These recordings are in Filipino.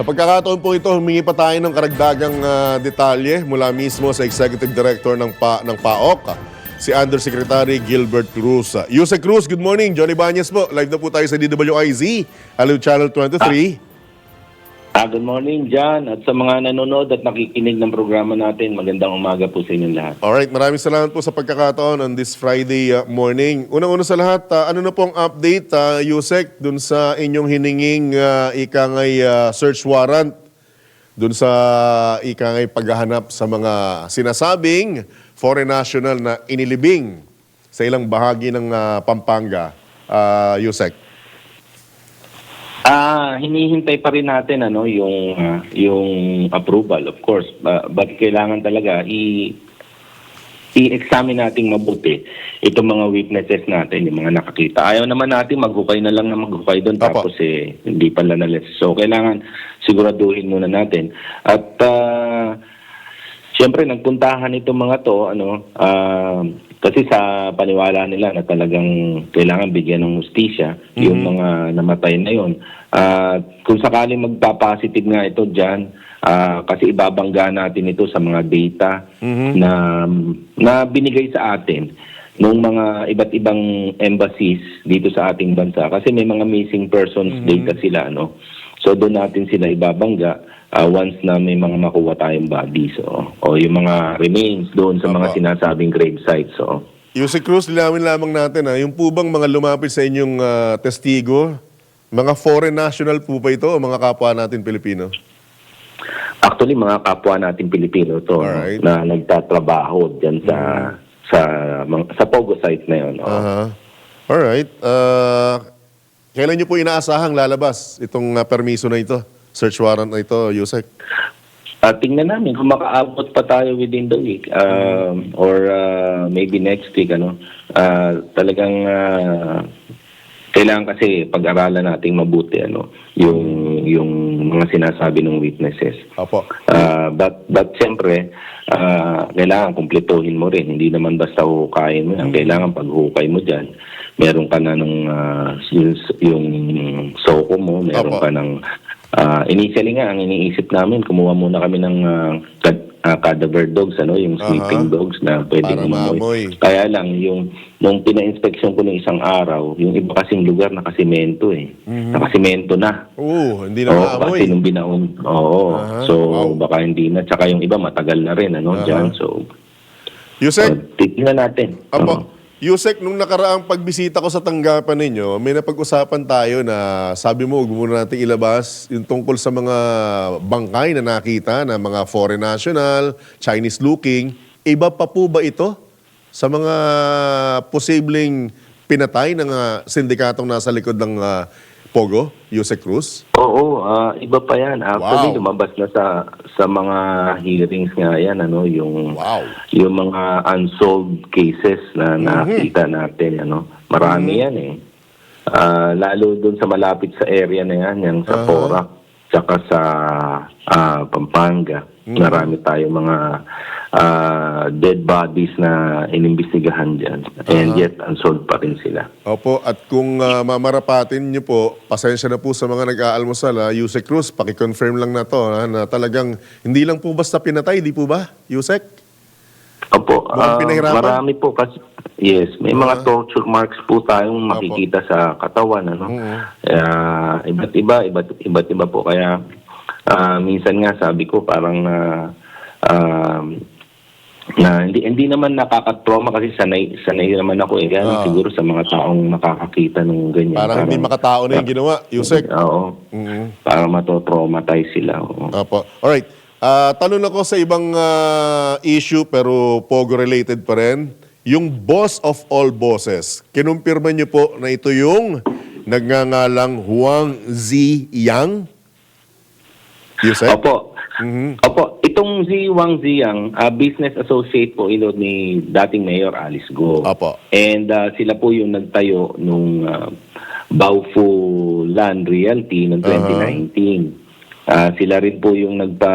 Sa pagkakataon po ito, humingi pa tayo ng karagdagang ah, detalye mula mismo sa Executive Director ng, pa, ng PAOK, si Undersecretary Gilbert Cruz. Uh, Yusek Cruz, good morning. Johnny Banyes po. Live na po tayo sa DWIZ, Hello Channel 23. Ah, good morning, John. At sa mga nanonood at nakikinig ng programa natin, magandang umaga po sa inyong lahat. Alright, maraming salamat po sa pagkakataon on this Friday uh, morning. Unang-una sa lahat, uh, ano na pong update, uh, Yusek, dun sa inyong hininging uh, ikangay uh, search warrant, dun sa ikangay paghahanap sa mga sinasabing foreign national na inilibing sa ilang bahagi ng uh, Pampanga, uh, Yusek? Ah, hinihintay pa rin natin ano yung ah, yung approval, of course. Ba- but kailangan talaga i i-examine natin mabuti itong mga weaknesses natin, yung mga nakakita. Ayaw naman natin maghukay na lang na maghukay doon tapos eh hindi pala nalis. So kailangan siguraduhin muna natin. At ah, Siyempre, nagpuntahan itong mga to, ano, ah, kasi sa paniwala nila na talagang kailangan bigyan ng hustisya yung mga namatay na yon. At kung sakaling magpa-positive nga ito dyan, ah, kasi ibabangga natin ito sa mga data na, na binigay sa atin ng mga iba't ibang embassies dito sa ating bansa. Kasi may mga missing persons data sila, ano. So doon natin sila ibabangga ah, once na may mga makuha tayong bodies o, o yung mga remains doon sa mga Opo. sinasabing grave sites. So. Yusek Cruz, linawin lamang natin, ha, yung po bang mga lumapit sa inyong uh, testigo, mga foreign national po ba ito o mga kapwa natin Pilipino? Actually, mga kapwa natin Pilipino to Alright. na nagtatrabaho dyan sa sa mga- sa Pogo site na yun. oh. Aha. Alright. Uh, kailan nyo po inaasahang lalabas itong uh, permiso na ito? Search warrant na ito, Yusek? Ah, tingnan namin kung makaabot pa tayo within the week um, or ah, maybe next week ano. Ah, talagang ah, kailangan kasi pag-aralan nating mabuti ano yung yung mga sinasabi ng witnesses. Opo. Ah, but but siyempre ah, kailangan kumpletuhin mo rin. Hindi naman basta hukayin mo yan. Kailangan pag hukay mo diyan, meron ka na ng ah, yung, yung soko mo, meron Opo. ka ng ah, initially nga ang iniisip namin, kumuha muna kami ng cad- ah, cadaver dogs, ano, yung sleeping dogs na pwedeng umamoy. maamoy. Kaya lang, yung nung pina-inspeksyon ko ng isang araw, yung iba kasing lugar nakasimento eh. Nakasimento na. Oo, hindi na Oo, maamoy. kasi nung binaon. Oo. Aha, so, wow. baka hindi na. Tsaka yung iba matagal na rin, ano, Aha. dyan. So, Yusek, uh, titignan natin. Apo, Oo. Yusek, nung nakaraang pagbisita ko sa tanggapan ninyo, may napag-usapan tayo na sabi mo, huwag muna natin ilabas yung tungkol sa mga bangkay na nakita na mga foreign national, Chinese looking. Iba pa po ba ito sa mga posibleng pinatay ng ah, sindikatong nasa likod ng ah, Pogo, Yusek Cruz? Oo, ah, iba pa yan. Actually, Wow. lumabas na sa sa mga hearings nga yan, ano, yung Wow. yung mga unsolved cases na nakita natin, ano. Marami yan eh. Ah, lalo dun sa malapit sa area na yan, yung sa Aha. Porac, tsaka sa ah, Pampanga. Marami tayong mga ah, dead bodies na inimbestigahan dyan. And yet, unsolved pa rin sila. Opo, at kung ah, mamarapatin niyo po, pasensya na po sa mga nag-aalmusal, ha, Yusek Cruz, pakiconfirm lang na to, ha, na talagang hindi lang po basta pinatay, di po ba, Yusek? Opo, Mukhang ah, pinahirapan? marami po kasi yes, may Ah. mga torture marks po tayong makikita sa katawan ano. Kaya iba't iba, iba't iba't iba po kaya ah, minsan nga sabi ko parang ah, um, na hindi hindi naman nakaka-trauma kasi sanay sanay naman ako eh. Kaya Ah. siguro sa mga taong nakakakita ng ganyan. Parang hindi makatao na yung ginawa, Yusek. Oo. Mhm. Para mato-traumatize sila. Oo. Opo. Alright. Ah, tanong ako sa ibang ah, issue pero Pogo-related pa rin. Yung boss of all bosses, kinumpirma niyo po na ito yung nagngangalang Huang Zi Yang? Yusek? Opo. Mhm. Opo, itong si Wang Ziyang, ah, business associate po ilo ni dating Mayor Alice Go. Opo. And ah, sila po yung nagtayo nung uh, Baofu Land Realty noong 2019. Ah, sila rin po yung nagpa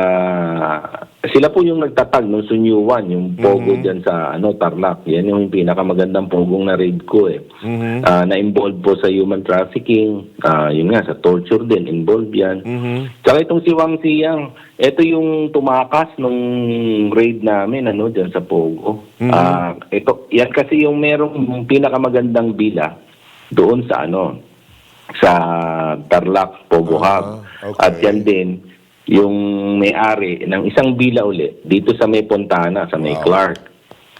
sila po yung nagtatag ng Sunyuan, yung pogo diyan sa ano Tarlac. Yan yung pinakamagandang pogong na raid ko eh. Mhm. Ah, na-involve po sa human trafficking, ah, yun nga sa torture din involved yan. Mhm. Tsaka itong si Wang Siyang, ito yung tumakas nung raid namin ano diyan sa Pogo. Ah, ito yan kasi yung merong pinakamadandang bila doon sa ano sa Tarlac Pogo Hub. Ah, okay. At yan din yung may-ari ng isang bila uli dito sa may Pontana, sa may Wow. Clark.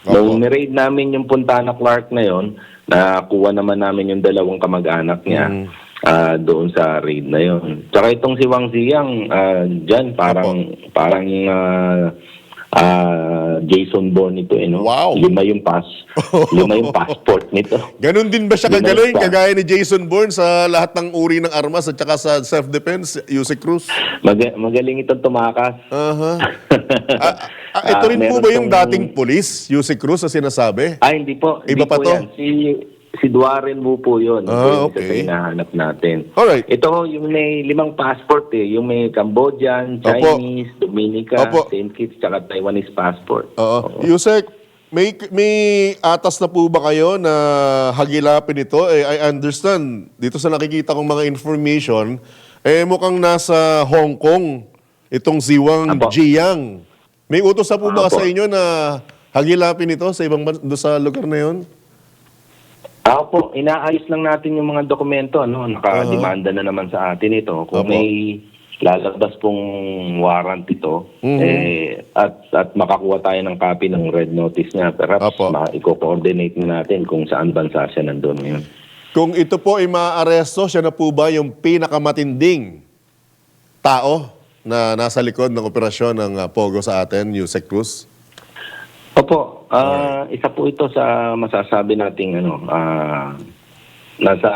Opo. Nung ni-raid namin yung Pontana Clark na yon, nakuha naman namin yung dalawang kamag-anak niya Mm. ah, doon sa raid na yon. Tsaka itong si Wang Ziyang, ah, dyan parang, parang ah, ah, Jason Bourne ito. Eh, no? Wow. Lima yung pass. lima yung passport nito. Ganon din ba siya kagaling, kagaya ni Jason Bourne sa lahat ng uri ng armas at saka sa self-defense, Yusek Cruz? Mag- magaling itong tumakas. Aha. Ah, ah, ito Ah, rin po meron ba yung tong- dating polis, Yusek Cruz, na sinasabi? Ah, hindi po. Iba hindi pa po to? Yan. Si, si Duaren Wu po yun. Ah, Yung isa okay. sa hinahanap natin. Alright. Ito, yung may limang passport eh. Yung may Cambodian, Opo. Chinese, Dominica, Opo. St. Kitts, tsaka Taiwanese passport. Oo. Yusek, may, may atas na po ba kayo na hagilapin ito? Eh, I understand, dito sa nakikita kong mga information, eh mukhang nasa Hong Kong itong Ziwang Apo. Jiang. May utos na po ba Apo. sa inyo na hagilapin ito sa ibang ban- doon sa lugar na yon? Ah, po, inaayos lang natin yung mga dokumento. Ano? Nakademanda na naman sa atin ito. Kung Opo. may lalabas pong warrant ito, Mhm. eh, at, at makakuha tayo ng copy ng red notice niya, perhaps Opo. ma- i-coordinate na natin kung saan bansa siya nandun ngayon. Kung ito po ay maaaresto, siya na po ba yung pinakamatinding tao na nasa likod ng operasyon ng uh, Pogo sa atin, Yusek Cruz? Opo, ah, isa po ito sa masasabi nating ano, ah, nasa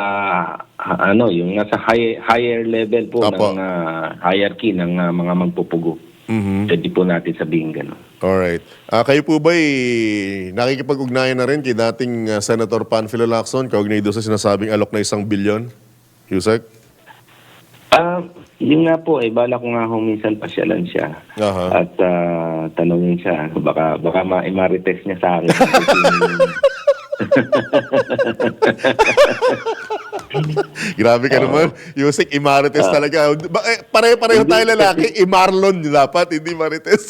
ha- ano, yung nasa high, higher level po Opo. ng ah, hierarchy ng ah, mga magpupugo. Mhm. Pwede po natin sabihin gano'n. Alright. Ah, kayo po ba nakikipag-ugnayan na rin kay dating ah, Senator Panfilo Lacson kaugnay doon sa sinasabing alok na isang bilyon? Yusek? Ah, yun nga po eh bala ko nga huminsan pasyalan siya. Aha. At ah, tanungin siya, baka baka ma-marites niya sa akin. Grabe ka naman. Yusek, imarites talaga. Ba- eh, Pare-pareho tayo lalaki. Imarlon dapat, hindi marites.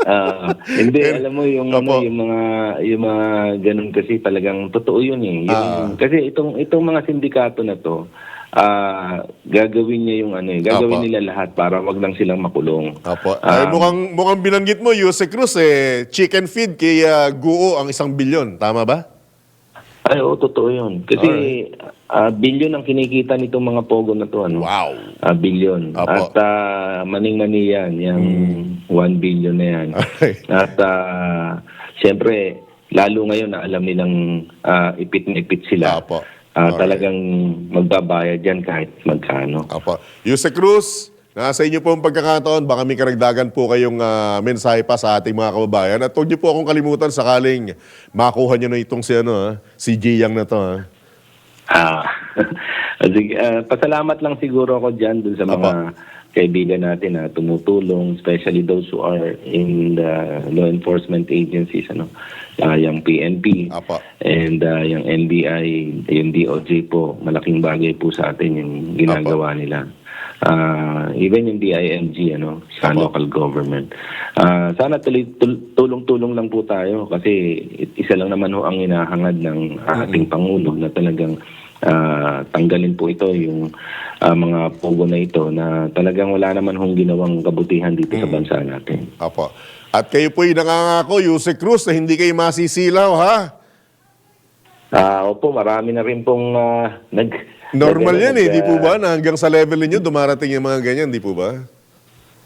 Ah, hindi alam mo yung ano, yung mga yung mga ganun kasi talagang totoo yun eh. Yung, Ah. Kasi itong itong mga sindikato na to ah gagawin niya yung ano eh, Opo. gagawin nila lahat para wag lang silang makulong. Apo. Ay, Ah. mukhang, mukhang binanggit mo, Yusek Cruz, eh, chicken feed kay ah, Guo ang isang bilyon. Tama ba? Ay, oo, totoo yun. Kasi ah, bilyon ang kinikita nitong mga pogo na to ano. Wow. Ah, bilyon. Apo. At ah, maning-mani yan, yung 1 billion na yan. Okay. At ah, siyempre, lalo ngayon na alam nilang ah, ipit na ipit sila. Apo. Ah, Alright. talagang magbabayad yan kahit magkano. Apo. Yusek Cruz, nasa inyo po ang pagkakataon. Baka may karagdagan po kayong ah, mensahe pa sa ating mga kababayan. At huwag niyo po akong kalimutan sakaling makuha niyo na itong si, ano, ah, si Jiyang na to. ah. Ah, sige, ah, pasalamat lang siguro ako dyan dun sa mga kaibigan natin na tumutulong, especially those who are in the law enforcement agencies, ano, Ah, yung PNP, Apo. and ah, yung NBI, yung DOJ po, malaking bagay po sa atin yung ginagawa nila. Ah, even yung DIMG, ano, sa Apo. local government. Ah, sana tuloy, tul- tulong-tulong lang po tayo kasi isa lang naman ho ang hinahangad ng ating Pangulo na talagang ah, tanggalin po ito yung ah, mga pugo na ito na talagang wala naman hong ginawang kabutihan dito sa bansa natin. Apo. At kayo po'y nangangako, Yusek Cruz, na hindi kayo masisilaw, ha? Ah, opo, marami na rin pong ah, nag Normal nag- yan eh, di po ba? Na hanggang sa level ninyo, dumarating yung mga ganyan, di po ba?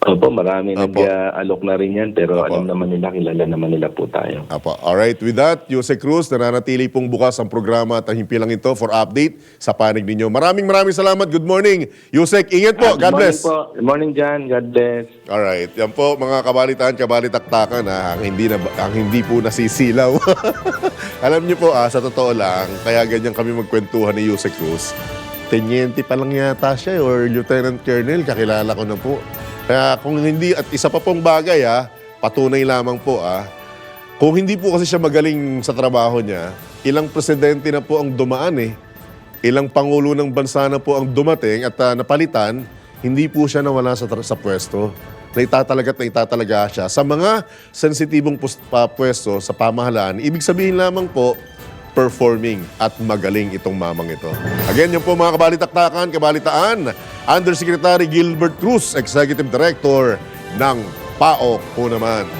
Opo, marami Opo. nag-alok na rin yan pero Opo. alam naman nila, kilala naman nila po tayo. Apo. Alright, with that, Yusek Cruz, nananatili pong bukas ang programa at himpilang ito for update sa panig ninyo. Maraming maraming salamat. Good morning. Yusek, ingat po. Ah, God bless. Po. Good morning, John. God bless. Alright, yan po mga kabalitaan, kabalitaktakan na ang hindi, na, ang hindi po nasisilaw. Alam niyo po, ah, sa totoo lang, kaya ganyan kami magkwentuhan ni Yusek Cruz. Tenyente pa lang yata siya eh, or Lieutenant Colonel, kakilala ko na po. Kaya kung hindi, at isa pa pong bagay ah, patunay lamang po ah, kung hindi po kasi siya magaling sa trabaho niya, ilang presidente na po ang dumaan eh. Ilang pangulo ng bansa na po ang dumating at ah, napalitan, hindi po siya nawala sa, sa pwesto. Naitatalaga at naitatalaga siya. Sa mga sensitibong pa- pwesto sa pamahalaan, ibig sabihin lamang po, performing at magaling itong mamang ito. Again, yun po mga kabalitaktakan, kabalitaan, Undersecretary Gilbert Cruz, Executive Director ng PAO po naman.